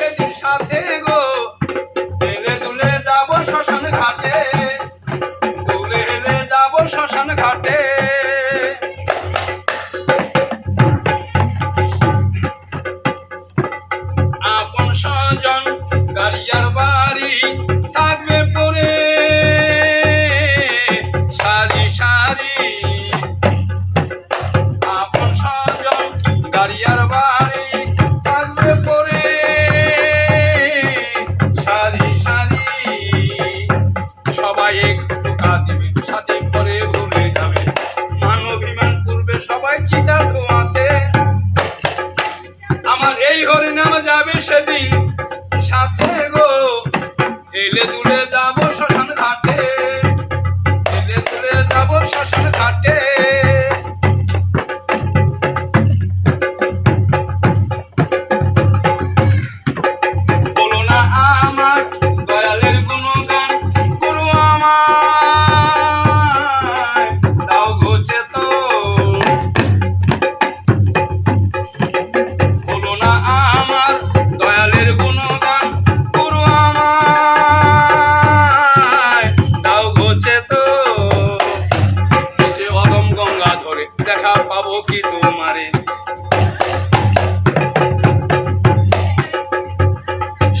সেদিন সাথে গো। হেলে দুলে যাব শ্মশান ঘাটে। দুলে হেলে যাব শ্মশান ঘাটে। আপন স্বজন, গাড়িয়ার বাড়ি সাথে করে ভুলে যাবে। মান অভিমান করবে সবাই চিতা ধোঁয়াতে। আমার এই হরিনাম যাবে সেদিন সাথে গো। এলে দূরে দেখা পাবো কি তোমারে?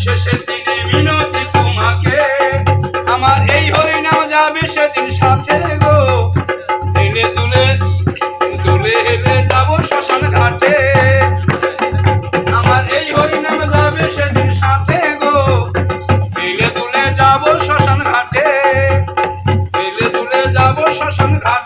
শেষের দিনে মিনতি তোমাকে। আমার এই হরিনাম যাবে সেদিন সাথে গো। দিনে দুলে দুলে হেলে যাব শ্মশান ঘাটে। আমার এই হরিনাম যাবে সেদিন সাথে গো। দিলে দুলে যাব শ্মশান ঘাটে। দিলে দুলে যাব শ্মশান ঘাটে।